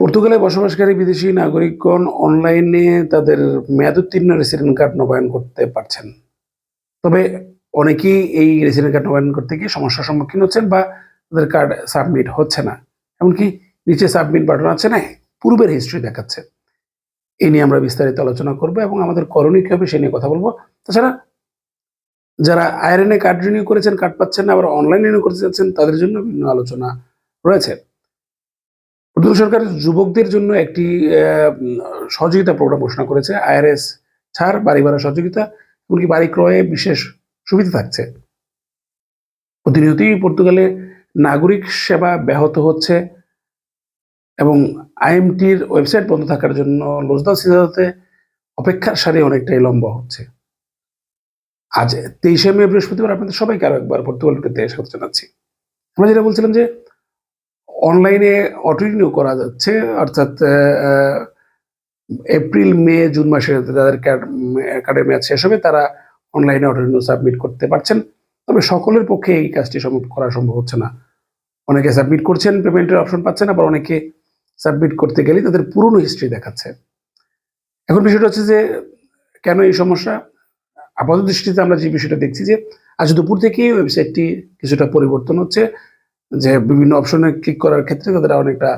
পর্তুগালে বসবাসকারী বিদেশি নাগরিকগণ অনলাইনে তাদের মেয়াদোত্তীর্ণ রেসিডেন্ট কার্ড নবায়ন করতে পারছেন। তবে অনেকেই এই রেসিডেন্ট কার্ড নবায়ন করতে গিয়ে সমস্যার সম্মুখীন হচ্ছেন বা তাদের কার্ড সাবমিট হচ্ছে না। এমনকি নিচে সাবমিট বাটন আছে না, পূর্বের হিস্ট্রি দেখাচ্ছে। এই নিয়ে আমরা বিস্তারিত আলোচনা করব এবং আমাদের করণীয় কী হবে সে নিয়ে কথা বলব। তাছাড়া যারা আয়রনে কার্ড রিনিউ করেছেন কার্ড পাচ্ছেন না, আবার অনলাইন রিনিউ করতে যাচ্ছেন, তাদের জন্য বিভিন্ন আলোচনা রয়েছে। সরকার যুবকদের জন্য একটি সহযোগিতা প্রোগ্রাম ঘোষণা করেছে আইআরএস ছাড়, বাড়ি ভাড়া সহযোগিতা, এমনকি বাড়ি ক্রয়ে বিশেষ সুবিধা থাকছে। প্রতিনিয়তই পর্তুগালে নাগরিক সেবা ব্যাহত হচ্ছে এবং আইএমটির ওয়েবসাইট বন্ধ থাকার জন্য লোজদা সিজাতে অপেক্ষার সারি অনেকটাই লম্বা হচ্ছে। আজ তেইশে মে বৃহস্পতিবার আপনাদের সবাইকে আরও একবার পর্তুগাল টুকেতে স্বাগত জানাচ্ছি। আমরা যেটা বলছিলাম যে অনলাইনে অটো রিনিউ করা যাচ্ছে, অর্থাৎ এপ্রিল, মে, জুন মাসে যাদের কার্ড কার্ডের মেয়াদ শেষ হবে তারা অনলাইনে অটো রিনিউ সাবমিট করতে পারছেন। তবে সকলের পক্ষে এই কাজটি করা সম্ভব হচ্ছে না। অনেকে সাবমিট করছেন, পেমেন্টের অপশন পাচ্ছেন আবার অনেকে সাবমিট করতে গেলেই তাদের পুরনো হিস্ট্রি দেখাচ্ছে। এখন বিষয়টা হচ্ছে যে, কেন এই সমস্যা? আপাত দৃষ্টিতে আমরা যে বিষয়টা দেখছি যে, আজ দুপুর থেকেই ওয়েবসাইটটি কিছুটা পরিবর্তন হচ্ছে। যে বিভিন্ন অপশনে ক্লিক করার ক্ষেত্রে তাদের অনেকটা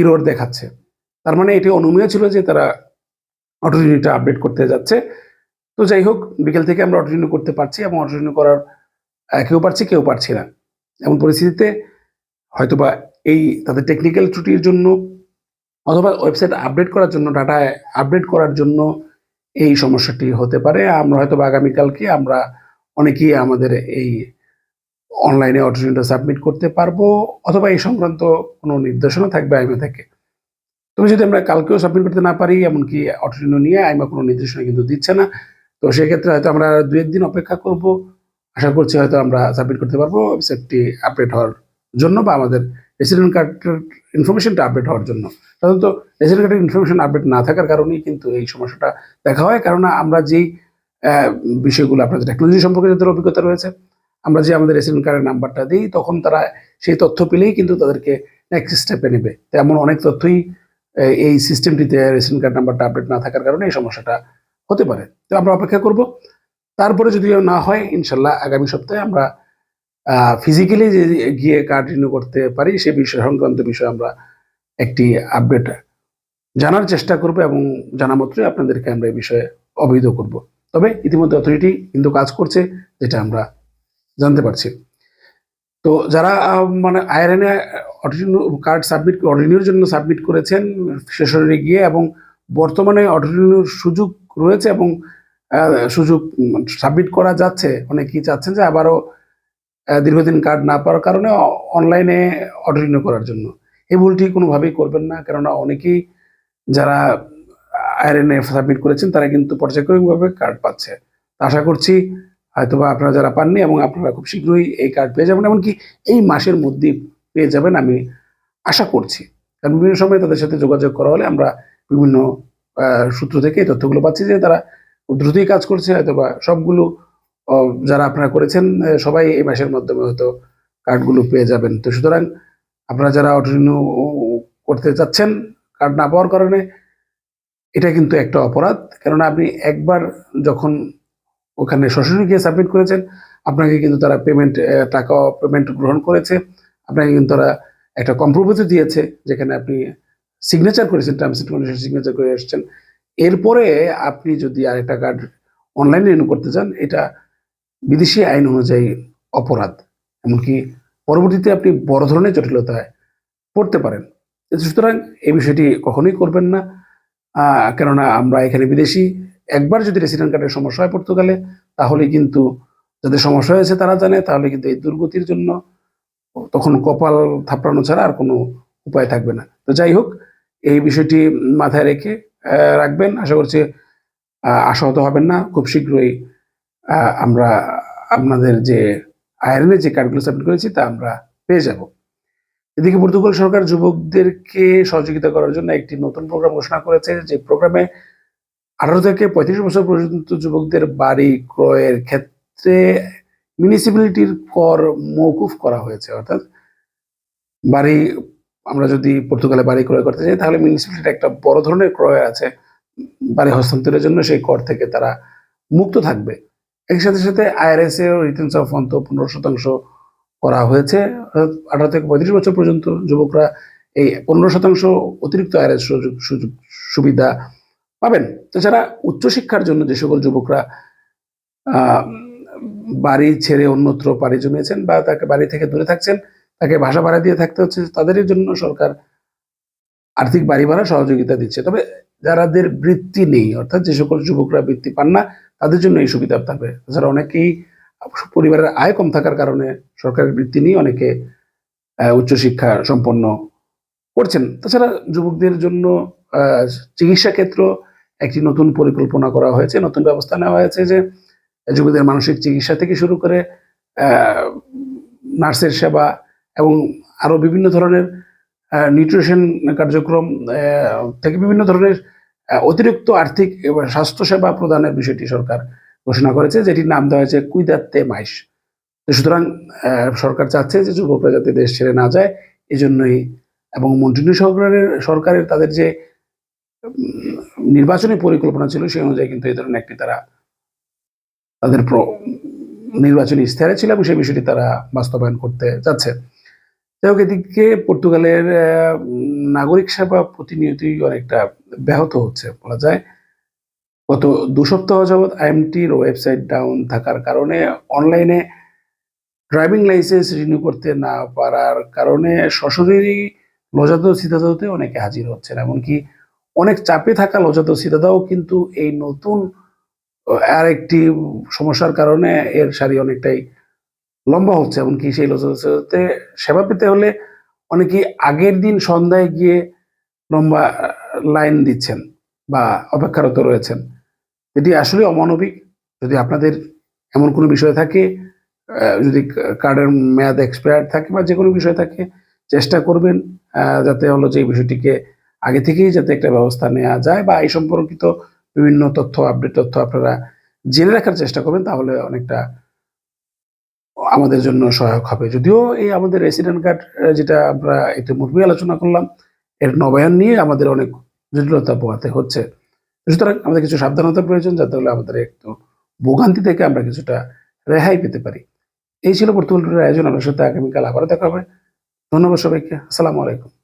ইরোর দেখাচ্ছে। তার মানে এটি অনুমেয় ছিল যে তারা অটো রিনিউটা আপডেট করতে যাচ্ছে। তো যাই হোক, বিকেল থেকে আমরা অটো রিনিউ করতে পারছি এবং অটো রিনিউ করার কেউ পারছি কেউ পারছি না। এমন পরিস্থিতিতে হয়তোবা এই তাদের টেকনিক্যাল ত্রুটির জন্য অথবা ওয়েবসাইট আপডেট করার জন্য ডাটা আপডেট করার জন্য এই সমস্যাটি হতে পারে। আমরা হয়তো বা আগামীকালকে আমরা অনেকেই আমাদের এই অনলাইনে অটোরিনিউটা সাবমিট করতে পারব, অথবা এই সংক্রান্ত কোনো নির্দেশনা থাকবে আইমা থেকে। তবে যদি আমরা কালকেও সাবমিট করতে না পারি, এমনকি অটোরিনিউ নিয়ে আইমা কোনো নির্দেশনা কিন্তু দিচ্ছে না, তো সেক্ষেত্রে হয়তো আমরা দু একদিন অপেক্ষা করব। আশা করছি হয়তো আমরা সাবমিট করতে পারব ওয়েবসাইটটি আপডেট হওয়ার জন্য বা আমাদের রেসিডেন্ট কার্ডের ইনফরমেশনটা আপডেট হওয়ার জন্য। সাধারণত রেসিডেন্ট কার্ডের ইনফরমেশন আপডেট না থাকার কারণেই কিন্তু এই সমস্যাটা দেখা হয়। কারণ আমরা যেই বিষয়গুলো আপনাদের টেকনোলজি সম্পর্কে যাদের অভিজ্ঞতা রয়েছে আমরা যে আমাদের রেসিডেন্ট কার্ডের নাম্বারটা দিই, তখন তারা সেই তথ্য পেলেই কিন্তু তাদেরকে নেক্সট স্টেপে নেবে। তেমন অনেক তথ্যই এই সিস্টেমটিতে রেসিডেন্ট কার্ড নাম্বারটা আপডেট না থাকার কারণে এই সমস্যাটা হতে পারে। তো আমরা অপেক্ষা করব। তারপরে যদি না হয় ইনশাল্লাহ আগামী সপ্তাহে আমরা ফিজিক্যালি যে, গিয়ে কার্ড রিনিউ করতে পারি, সেই বিষয় সংক্রান্ত বিষয়ে আমরা একটি আপডেট জানার চেষ্টা করব এবং জানা মাত্রই আপনাদেরকে আমরা এই বিষয়ে অবহিত করব। তবে ইতিমধ্যে অথরিটি কিন্তু কাজ করছে, যেটা আমরা জানতে পারছি। তো যারা মানে আইরনে অটোরিনিউ কার্ড সাবমিট অটোরিনিউর জন্য সাবমিট করেছেন সেশনে গিয়ে এবং বর্তমানে অটোরিনিউর সুযোগ রয়েছে এবং সুযোগ সাবমিট করা যাচ্ছে, অনেকেই চাচ্ছেন যে আবারও দীর্ঘদিন কার্ড না পাওয়ার কারণে অনলাইনে অটোরিনিউ করার জন্য। এই ভুলটি কোনোভাবেই করবেন না, কেননা অনেকেই যারা আইরনে সাবমিট করেছেন তারা কিন্তু পর্যায়ক্রমিকভাবে কার্ড পাচ্ছে। আশা করছি হয়তোবা আপনারা যারা পাননি এবং আপনারা খুব শীঘ্রই এই কার্ড পেয়ে যাবেন, এমনকি এই মাসের মধ্যেই পেয়ে যাবেন আমি আশা করছি। কারণ বিভিন্ন সময় তাদের সাথে যোগাযোগ করা হলে আমরা বিভিন্ন সূত্র থেকে তথ্যগুলো পাচ্ছি যে তারা দ্রুতই কাজ করছে, হয়তোবা সবগুলো যারা আপনারা করেছেন সবাই এই মাসের মাধ্যমে হয়তো কার্ডগুলো পেয়ে যাবেন। তো সুতরাং আপনারা যারা অটো রিনিউ করতে চাচ্ছেন কার্ড না পাওয়ার কারণে, এটা কিন্তু একটা অপরাধ। কেননা আপনি একবার যখন ওখানে সরাসরি গিয়ে সাবমিট করেছেন। আপনাকে কিন্তু তারা পেমেন্ট টাকা পেমেন্ট গ্রহণ করেছে। আপনাকে কিন্তু তারা একটা কম্প্রোমাইজও দিয়েছে, যেখানে আপনি সিগনেচার করেছেন টার্মস এন্ড কন্ডিশন সিগনেচার করে এসেছেন। এরপরে আপনি যদি আরেকটা কার্ড অনলাইনে রিনিউ করতে চান, এটা বিদেশি আইন অনুযায়ী অপরাধ। এমনকি পরবর্তীতে আপনি বড় ধরনের জটিলতায় পড়তে পারেন। সুতরাং এই বিষয়টি কখনোই করবেন না। কেননা আমরা এখানে বিদেশি একবার যদি রেসিডেন্ট কার্ডের সমস্যা হয় পর্তুগালে, তাহলে কিন্তু যাদের সমস্যা হয়েছে তারা জানে, তাহলে কিন্তু এই দুর্গতির জন্য তখন কপাল থাপড়ানো ছাড়া আর কোনো উপায় থাকবে না। তো যাই হোক, এই বিষয়টি মাথায় রেখে রাখবেন। আশা করছি আশাহত হবেন না। খুব শীঘ্রই আমরা আপনাদের যে আয়রনে যে কার্ডগুলো সাবমিট করেছি, তা আমরা পেয়ে যাব। এদিকে পর্তুগাল সরকার যুবকদেরকে সহযোগিতা করার জন্য একটি নতুন প্রোগ্রাম ঘোষণা করেছে, যে প্রোগ্রামে আঠারো থেকে পঁয়ত্রিশ বছর পর্যন্ত যুবকদের বাড়ি ক্রয়ের ক্ষেত্রে মিউনিসিপ্যালিটির কর মৌকুফ করা হয়েছে, অর্থাৎ বাড়ি আমরা যদি পর্তুগালে বাড়ি ক্রয় করতে চাই তাহলে মিউনিসিপ্যালিটির একটা বড় ধরনের ক্রয় আছে, বাড়ি হস্তান্তরের জন্য সেই কর থেকে তারা মুক্ত থাকবে। এর সাথে সাথে আইআরএস এর রিটার্নস অফ অন্ত পনেরো শতাংশ করা হয়েছে আঠারো থেকে পঁয়ত্রিশ বছর পর্যন্ত যুবকরা এই পনেরো শতাংশ অতিরিক্ত আইআরএস সুযোগ সুবিধা পাবেন। তাছাড়া উচ্চশিক্ষার জন্য যে সকল যুবকরা বাড়ি ছেড়ে অন্যত্র পাড়ি জমিয়েছেন বা তাকে বাড়ি থেকে দূরে থাকছেন, তাকে ভাষা ভাড়া দিয়ে থাকতে হচ্ছে তাদের জন্য সরকার আর্থিক বাড়ি ভাড়া সহযোগিতা দিচ্ছে। তবে যারাদের বৃত্তি নেই, অর্থাৎ যে সকল যুবকরা বৃত্তি পান না, তাদের জন্য এই সুবিধা থাকবে। তাছাড়া অনেকেই পরিবারের আয় কম থাকার কারণে সরকারের বৃত্তি নিয়ে অনেকে উচ্চশিক্ষা সম্পন্ন করছেন। তাছাড়া যুবকদের জন্য চিকিৎসা ক্ষেত্র একটি নতুন পরিকল্পনা করা হয়েছে, নতুন ব্যবস্থা নেওয়া হয়েছে যে যুবকদের মানসিক চিকিৎসা থেকে শুরু করে নার্সের সেবা এবং আরও বিভিন্ন ধরনের নিউট্রিশন কার্যক্রম থেকে বিভিন্ন ধরনের অতিরিক্ত আর্থিক এবং স্বাস্থ্যসেবা প্রদানের বিষয়টি সরকার ঘোষণা করেছে, যেটির নাম দেওয়া হয়েছে কুইদাত্তে মাইস সুতরাং সরকার চাচ্ছে যে যুবকরা যাতে দেশ ছেড়ে না যায় এই জন্যই এবং মন্ত্রিনী সরকারের সরকারের তাদের যে নির্বাচনী পরিকল্পনা ছিল সেই অনুযায়ী কিন্তু এই ধরনের একটি তারা তাদের নির্বাচনী ইস্তেহারে ছিল এবং সেই বিষয়টি তারা বাস্তবায়ন করতে যাচ্ছে। যাই হোক, এদিকে পর্তুগালের নাগরিক সেবা প্রতিনিয়তই অনেকটা ব্যাহত হচ্ছে বলা যায়। গত দু সপ্তাহ যাবৎ আইএমটির ওয়েবসাইট ডাউন থাকার কারণে অনলাইনে ড্রাইভিং লাইসেন্স রিনিউ করতে না পারার কারণে সশরীরই লজাত সিদাদাতে অনেকে হাজির হচ্ছেন। এমনকি অনেক চাপে থাকা লজাত সিদাদাও কিন্তু এই নতুন আর একটি সমস্যার কারণে এর সারি অনেকটাই লম্বা হচ্ছে, এমনকি সেই লজাতে সেবা পেতে হলে অনেকেই আগের দিন সন্ধ্যায় গিয়ে লম্বা লাইন দিচ্ছেন বা অপেক্ষারত রয়েছেন। এটি আসলে অমানবিক। যদি আপনাদের এমন কোনো বিষয় থাকে যদি কার্ডের মেয়াদ এক্সপায়ার থাকে বা যে কোনো বিষয় থাকে, চেষ্টা করবেন যাতে হলো যে বিষয়টিকে আগে থেকেই যাতে একটা ব্যবস্থা নেওয়া যায় বা এই সম্পর্কিত বিভিন্ন তথ্য আপডেট তথ্য আপনারা জেনে রাখার চেষ্টা করবেন, তাহলে অনেকটা আমাদের জন্য সহায়ক হবে। যদিও এই আমাদের রেসিডেন্ট কার্ড যেটা আমরা ইতিমধ্যেই আলোচনা করলাম, এর নবায়ন নিয়ে আমাদের অনেক জটিলতা পোহাতে হচ্ছে। সুতরাং আমাদের কিছু সাবধানতা প্রয়োজন, যাতে হলে আমাদের একটু ভোগান্তি থেকে আমরা কিছুটা রেহাই পেতে পারি। এই ছিল বর্তমান আয়োজন। আপনার সাথে আগামীকাল আবারও দেখা হবে। ধন্যবাদ সবাইকে। আসসালামু আলাইকুম।